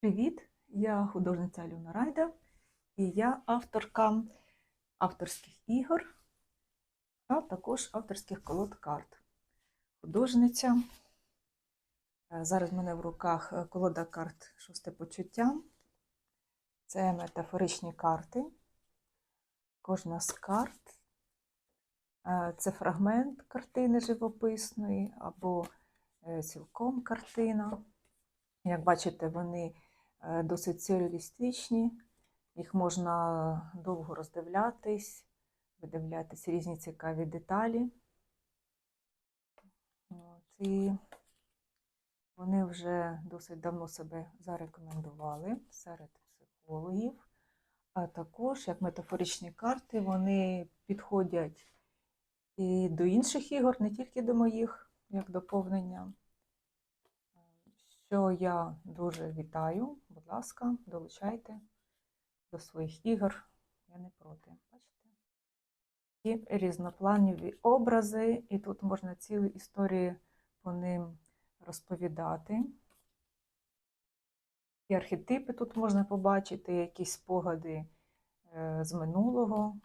Привіт! Я художниця Альона Райда і я авторка авторських ігор, а також авторських колод карт. Художниця. Е, Зараз в мене в руках е, колода карт Шосте почуття. Це метафоричні карти. Кожна з карт е, це фрагмент картини живописної або цілком картина. Як бачите, вони досить сюрреалістичні, їх можна довго роздивлятись, видивлятись різні цікаві деталі. От, і вони вже досить давно себе зарекомендували серед психологів. А також, як метафоричні карти, вони підходять і до інших ігор, не тільки до моїх, як доповнення що я дуже вітаю. Будь ласка, долучайте до своїх ігор. Я не проти. Бачите? І різнопланові образи, і тут можна цілі історії по ним розповідати. І архетипи тут можна побачити, якісь спогади е, з минулого,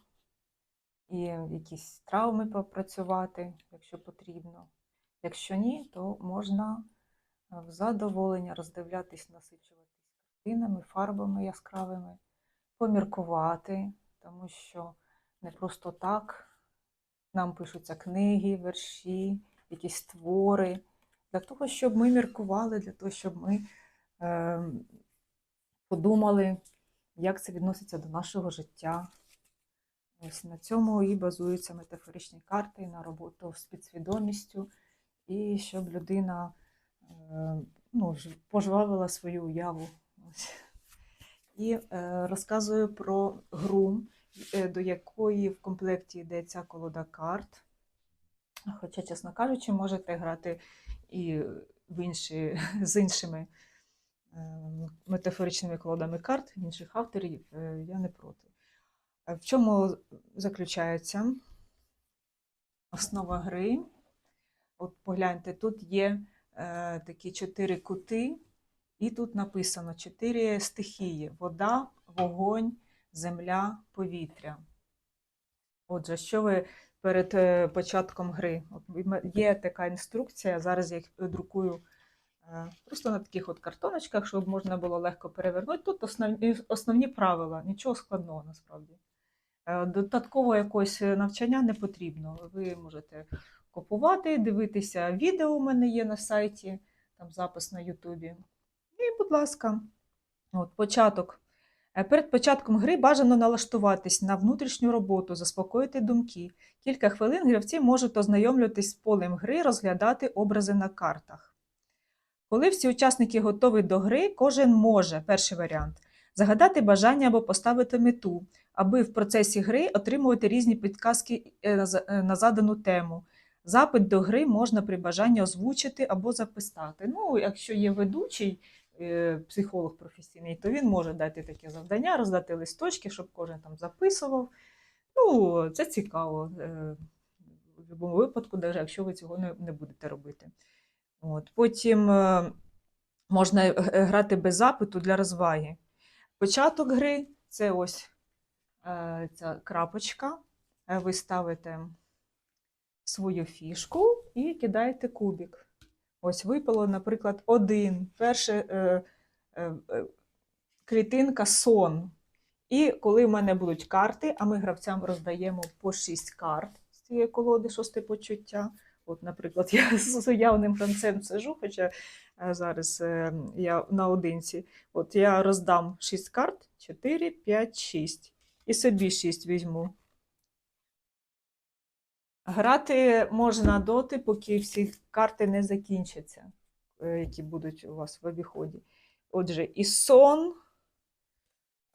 і якісь травми попрацювати, якщо потрібно. Якщо ні, то можна в задоволення роздивлятись, насичуватись картинами, фарбами яскравими, поміркувати, тому що не просто так нам пишуться книги, верші, якісь твори, для того, щоб ми міркували, для того, щоб ми е, подумали, як це відноситься до нашого життя. Ось на цьому і базуються метафоричні карти на роботу з підсвідомістю, і щоб людина ну, пожвавила свою уяву. Ось. І е, розказую про гру, е, до якої в комплекті йде ця колода карт. Хоча, чесно кажучи, можете грати і в інші, з іншими е, метафоричними колодами карт інших авторів, е, я не проти. Е, В чому заключається основа гри? От погляньте, тут є е, такі чотири кути, і тут написано чотири стихії: вода, вогонь, земля, повітря. Отже, що ви перед е, початком гри? От є така інструкція, зараз я їх друкую е, просто на таких от картоночках, щоб можна було легко перевернути. Тут основні, основні правила, нічого складного насправді. Е, Додаткового якогось навчання не потрібно. Ви можете копувати, дивитися відео у мене є на сайті, там запис на Ютубі. І, будь ласка, от, початок. Е, Перед початком гри бажано налаштуватись на внутрішню роботу, заспокоїти думки. Кілька хвилин гравці можуть ознайомлюватись з полем гри, розглядати образи на картах. Коли всі учасники готові до гри, кожен може, перший варіант, загадати бажання або поставити мету, аби в процесі гри отримувати різні підказки е, е, на задану тему. Запит до гри можна при бажанні озвучити або записати. Ну, якщо є ведучий, е, психолог професійний, то він може дати таке завдання, роздати листочки, щоб кожен там записував. Ну, це цікаво. е, В будь-якому випадку, навіть якщо ви цього не, будете робити. От. Потім е, можна грати без запиту для розваги. Початок гри це ось ця крапочка. Ви ставите свою фішку і кидаєте кубик. Ось випало, наприклад, один. Перше е, е, е, клітинка сон. І коли в мене будуть карти, а ми гравцям роздаємо по 6 карт з цієї колоди шосте почуття. От, наприклад, я з уявним гравцем сижу, хоча е, зараз е, я наодинці. От я роздам 6 карт, 4, 5, 6. І собі 6 візьму. Грати можна доти, поки всі карти не закінчаться, е, які будуть у вас в обіході. Отже, і сон.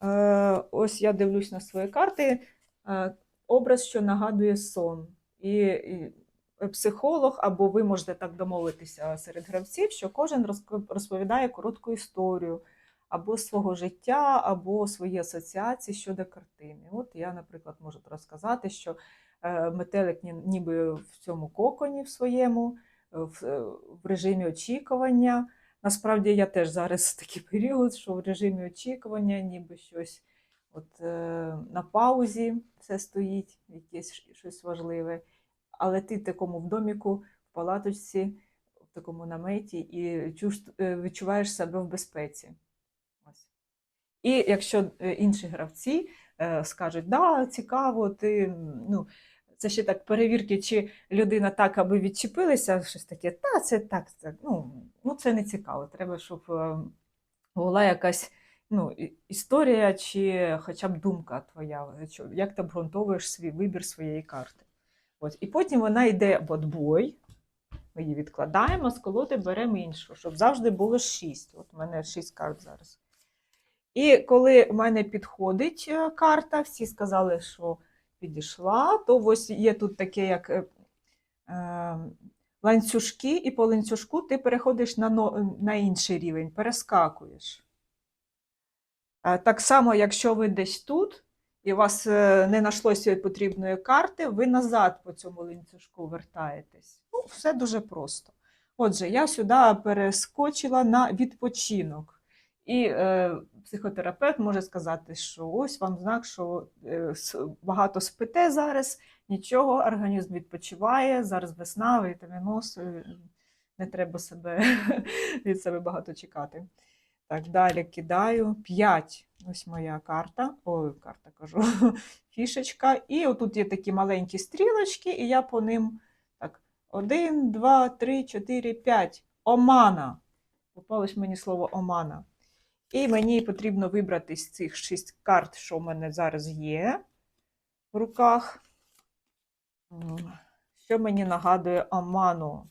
Е, Ось я дивлюсь на свої карти. е, Образ, що нагадує сон. І, психолог, або ви можете так домовитися серед гравців, що кожен розповідає коротку історію або свого життя, або свої асоціації щодо картини. От я, наприклад, можу розказати, що метелик ніби в цьому коконі в своєму, е, в, е, в режимі очікування. насправді я теж зараз такий період, що в режимі очікування, ніби щось от, е, на паузі все стоїть, якесь щось важливе. Але ти в такому в доміку, в палаточці, в такому наметі і е, відчуваєш себе в безпеці. І якщо е, інші гравці е, скажуть, да, цікаво, ти ну, це ще так перевірки, чи людина так, аби відчепилася, щось таке, та це так, це, ну, ну це не цікаво. Треба, щоб е, була якась ну, історія чи хоча б думка твоя, як ти обґрунтовуєш свій вибір своєї карти. От. І потім вона йде в отбой, ми її відкладаємо, з колоди беремо іншу, щоб завжди було шість. От у мене шість карт зараз. І коли в мене підходить е, карта, всі сказали, що підійшла, то ось є тут таке, як е, е, ланцюжки, і по ланцюжку ти переходиш на, на інший рівень, перескакуєш. Так само, якщо ви десь тут, і у вас е, не знайшлося потрібної карти, ви назад по цьому ланцюжку вертаєтесь. Ну, все дуже просто. Отже, я сюди перескочила на відпочинок. І е, психотерапевт може сказати, що ось вам знак, що е, багато спите зараз, нічого, організм відпочиває, зараз весна, вітаміноз, е, не треба себе від себе багато чекати. Так, далі кидаю 5. Ось моя карта. Ой, карта кажу, фішечка. І отут є такі маленькі стрілочки, і я по ним так, 1, 2, 3, 4, 5. Омана. Попалось мені слово омана. І мені потрібно вибрати з цих шість карт, що в мене зараз є в руках. Що мені нагадує оману?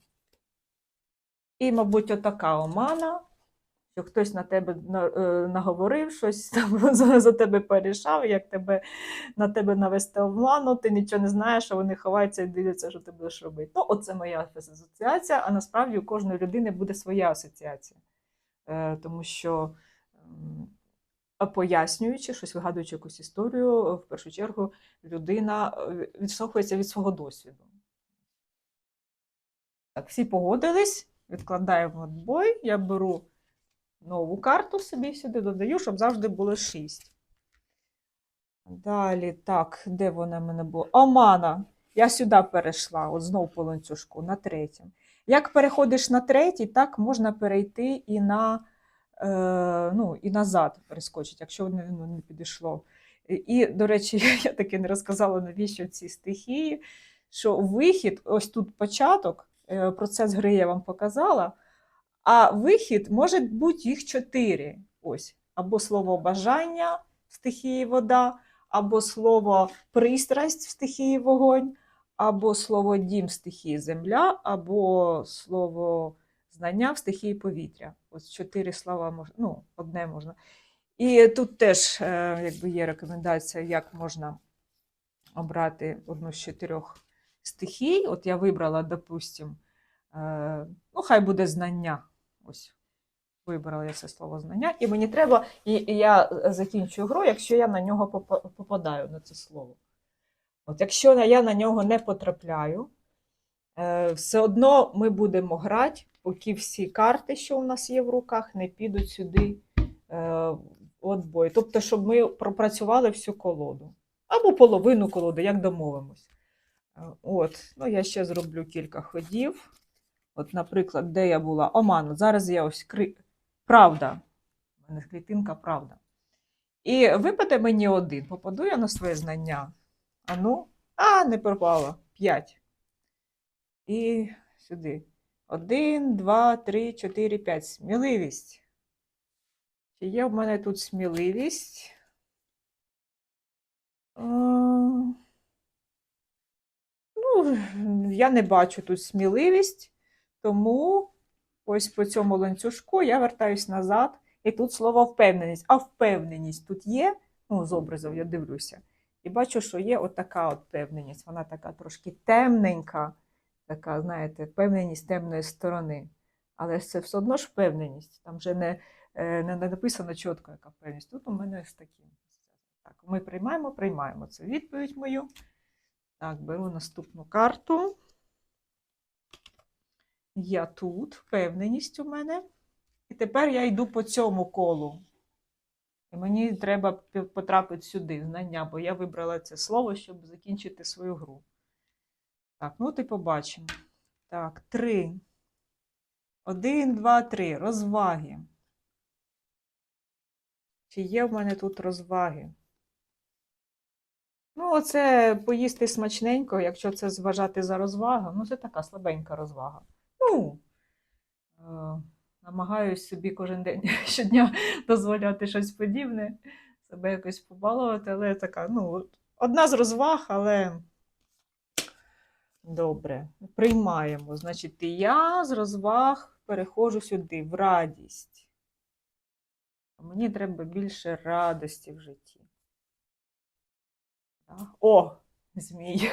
І, мабуть, отака омана, що хтось на тебе е, наговорив, щось там за, тебе порішав, як тебе, на тебе навести оману, ти нічого не знаєш, а вони ховаються і дивляться, що ти будеш робити. Ну, оце моя асоціація, а насправді у кожної людини буде своя асоціація. Е, Тому що, пояснюючи, щось вигадуючи якусь історію, в першу чергу людина е, відштовхується від свого досвіду. Так, всі погодились, відкладаємо отбой, я беру нову карту собі сюди додаю, щоб завжди було 6. Далі, так, де вона в мене була? Омана. Я сюди перейшла, от знову по ланцюжку, на третім. Як переходиш на третій, так можна перейти і на е, ну, і назад перескочити, якщо не, ну, не підійшло. І, І, до речі, я таки не розказала, навіщо ці стихії, що вихід, ось тут початок, е, процес гри я вам показала, а вихід може бути їх чотири. Ось. Або слово бажання в стихії вода, або слово пристрасть в стихії вогонь, або слово дім в стихії земля, або слово знання в стихії повітря. Ось чотири слова ну, одне можна. І тут теж е, якби є рекомендація, як можна обрати одну з чотирьох стихій. От я вибрала, допустим, е, ну, хай буде знання. Ось вибрала я це слово знання, і мені треба, і, я закінчую гру, якщо я на нього попадаю на це слово. От якщо я на нього не потрапляю, все одно ми будемо грати, поки всі карти, що у нас є в руках, не підуть сюди е, в отбой. Тобто, щоб ми пропрацювали всю колоду. Або половину колоди, як домовимось. Е, От, ну я ще зроблю кілька ходів. От, наприклад, де я була? Оман. Зараз я ось кри... правда. У мене клітинка правда. І випаде мені один. Попаду я на своє знання. А ну, а, не пропало. П'ять. І сюди. Один, два, три, чотири, п'ять. Сміливість. Чи є в мене тут сміливість? Ну, я не бачу тут сміливість, тому ось по цьому ланцюжку я вертаюсь назад, і тут слово впевненість. А впевненість тут є, ну, з образів я дивлюся, і бачу, що є отака от впевненість. Вона така трошки темненька, така, знаєте, впевненість темної сторони. Але це все одно ж впевненість. Там вже не, е, не написано чітко, яка впевненість. Тут у мене ось такі. Так, ми приймаємо, приймаємо. Це відповідь мою. Так, беру наступну карту. Я тут, впевненість у мене. І тепер я йду по цьому колу. І мені треба потрапити сюди, знання, бо я вибрала це слово, щоб закінчити свою гру. Так, ну ти побачимо. Так, три. Один, два, три. Розваги. Чи є в мене тут розваги? Ну, оце поїсти смачненько, якщо це зважати за розвагу, ну це така слабенька розвага. Ну, е, намагаюсь собі кожен день щодня дозволяти щось подібне, себе якось побалувати, але така, ну, одна з розваг, але добре, приймаємо. Значить, я з розваг переходжу сюди, в радість. Мені треба більше радості в житті. О, змій.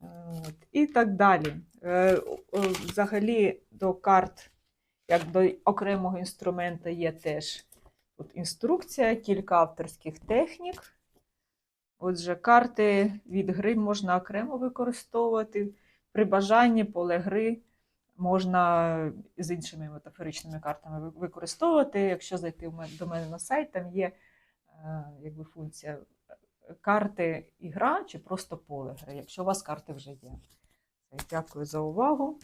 От. І так далі. Е, Взагалі до карт, як до окремого інструмента, є теж тут інструкція, кілька авторських технік. Отже, карти від гри можна окремо використовувати. При бажанні поле гри можна з іншими метафоричними картами використовувати. Якщо зайти до мене на сайт, там є е, якби функція е, карти і гра чи просто поле гри, якщо у вас карти вже є. Дякую за увагу.